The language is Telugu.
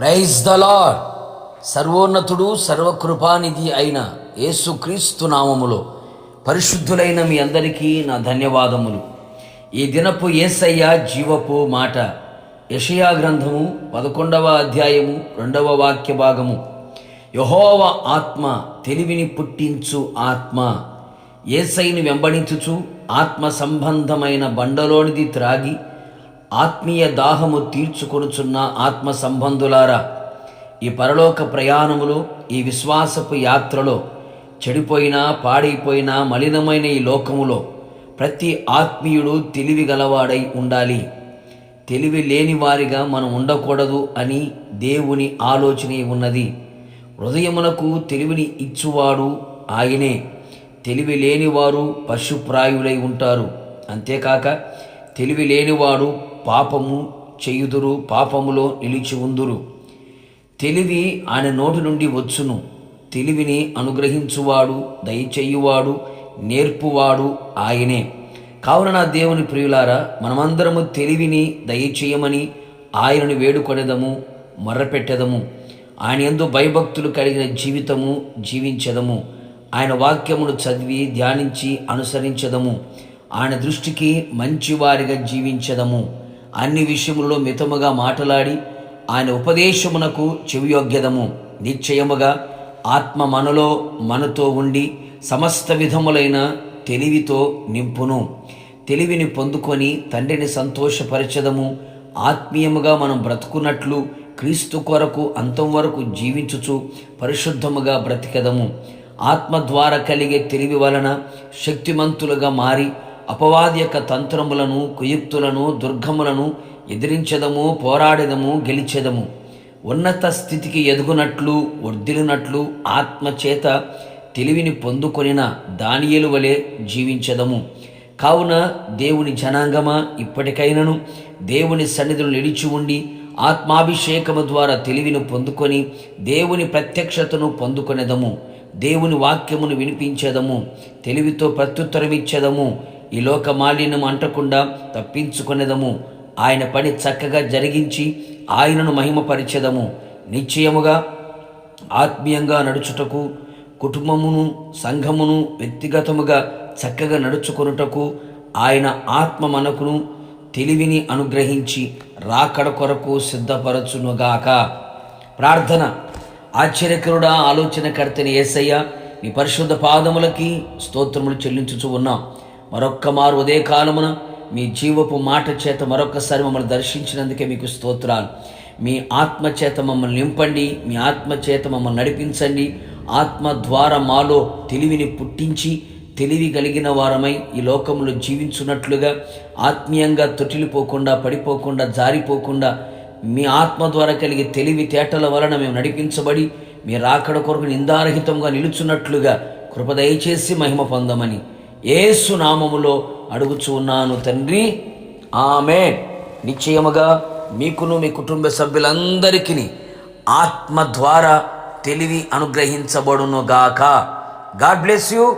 ప్రైజ్ ద లాడ్ సర్వోన్నతుడు సర్వకృపానిధి అయిన యేసుక్రీస్తు నామములో పరిశుద్ధులైన మీ అందరికీ నా ధన్యవాదములు. ఈ దినపు ఏసయ్య జీవపు మాట యషయా గ్రంథము పదకొండవ అధ్యాయము రెండవ వాక్య భాగము. యహోవ ఆత్మ తెలివిని పుట్టించు ఆత్మ. ఏసైని వెంబడించుచు ఆత్మ సంబంధమైన బండలోనిది త్రాగి ఆత్మీయ దాహము తీర్చుకొనుచున్న ఆత్మ సంబంధులారా ఈ పరలోక ప్రయాణములు ఈ విశ్వాసపు యాత్రలో చెడిపోయినా పాడైపోయిన మలినమైన ఈ లోకములో ప్రతి ఆత్మీయుడు తెలివి గలవాడై ఉండాలి. తెలివి లేని వారిగా మనం ఉండకూడదు అని దేవుని ఆలోచన ఉన్నది. హృదయమునకు తెలివిని ఇచ్చువాడు ఆయనే. తెలివి లేనివారు పశుప్రాయులై ఉంటారు. అంతేకాక తెలివి లేనివాడు పాపము చేయుదురు పాపములో నిలిచి ఉందురు. తెలివి ఆయన నోటి నుండి వచ్చును. తెలివిని అనుగ్రహించువాడు దయచేయువాడు నేర్పువాడు ఆయనే. కావున నా దేవుని ప్రియులారా మనమందరము తెలివిని దయచేయమని ఆయనను వేడుకొనేదము మర్రపెట్టెదము ఆయన ఎందు భయభక్తులు కలిగిన జీవితము జీవించదము. ఆయన వాక్యమును చదివి ధ్యానించి అనుసరించదము. ఆయన దృష్టికి మంచివారిగా జీవించదము. అన్ని విషయములలో మితముగా మాటలాడి ఆయన ఉపదేశమునకు చెవియోగ్యదము. నిశ్చయముగా ఆత్మ మనలో మనతో ఉండి సమస్త విధములైన తెలివితో నింపును. తెలివిని పొందుకొని తండ్రిని సంతోషపరచదము. ఆత్మీయముగా మనం బ్రతుకున్నట్లు క్రీస్తు కొరకు అంతం వరకు జీవించుచు పరిశుద్ధముగా బ్రతికదము. ఆత్మ ద్వారా కలిగే తెలివి వలన శక్తిమంతులుగా మారి అపవాది యొక్క తంత్రములను కుయుక్తులను దుర్గములను ఎదిరించదము పోరాడదము గెలిచెదము. ఉన్నత స్థితికి ఎదుగునట్లు వర్ధిలినట్లు ఆత్మచేత తెలివిని పొందుకొనిన దానియలు వలె జీవించదము. కావున దేవుని జనాంగమా ఇప్పటికైనను దేవుని సన్నిధులు నిలిచి ఉండి ఆత్మాభిషేకము ద్వారా తెలివిని పొందుకొని దేవుని ప్రత్యక్షతను పొందుకొనేదము. దేవుని వాక్యమును వినిపించేదము. తెలివితో ప్రత్యుత్తరమిచ్చేదము. ఈ లోక మాలిన్యం అంటకుండా తప్పించుకునేదము. ఆయన పని చక్కగా జరిగించి ఆయనను మహిమపరిచేదము. నిశ్చయముగా ఆత్మీయంగా నడుచుటకు కుటుంబమును సంఘమును వ్యక్తిగతముగా చక్కగా నడుచుకొనుటకు ఆయన ఆత్మ మనకును తెలివిని అనుగ్రహించి రాకడ కొరకు సిద్ధపరచునుగాక. ప్రార్థన. ఆశ్చర్యకరుడా ఆలోచనకర్తని ఏసయ్య మీ పరిశుద్ధ పాదములకి స్తోత్రములు చెల్లించుచు ఉన్నాం. మరొక్క మారు ఉదయ కాలమున మీ జీవపు మాట చేత మరొకసారి మమ్మల్ని దర్శించినందుకే మీకు స్తోత్రాలు. మీ ఆత్మ చేత మమ్మల్ని నింపండి మీ ఆత్మ చేత మమ్మల్ని నడిపించండి. ఆత్మ ద్వారా మాలో తెలివిని పుట్టించి తెలివి కలిగిన వారమై ఈ లోకంలో జీవించున్నట్లుగా ఆత్మీయంగా తొట్టిలిపోకుండా పడిపోకుండా జారిపోకుండా మీ ఆత్మ ద్వారా కలిగే తెలివి తేటల వలన మేము నడిపించబడి మీ రాకడ కొరకు నిందారహితంగా నిలుచున్నట్లుగా కృప దయచేసి మహిమ పొందమని ఏసు నామములో అడుగుచూ ఉన్నాను తండ్రి. ఆమె నిశ్చయముగా మీకును మీ కుటుంబ సభ్యులందరికీ ఆత్మ ద్వారా తెలివి అనుగ్రహించబడునుగాక. God bless you.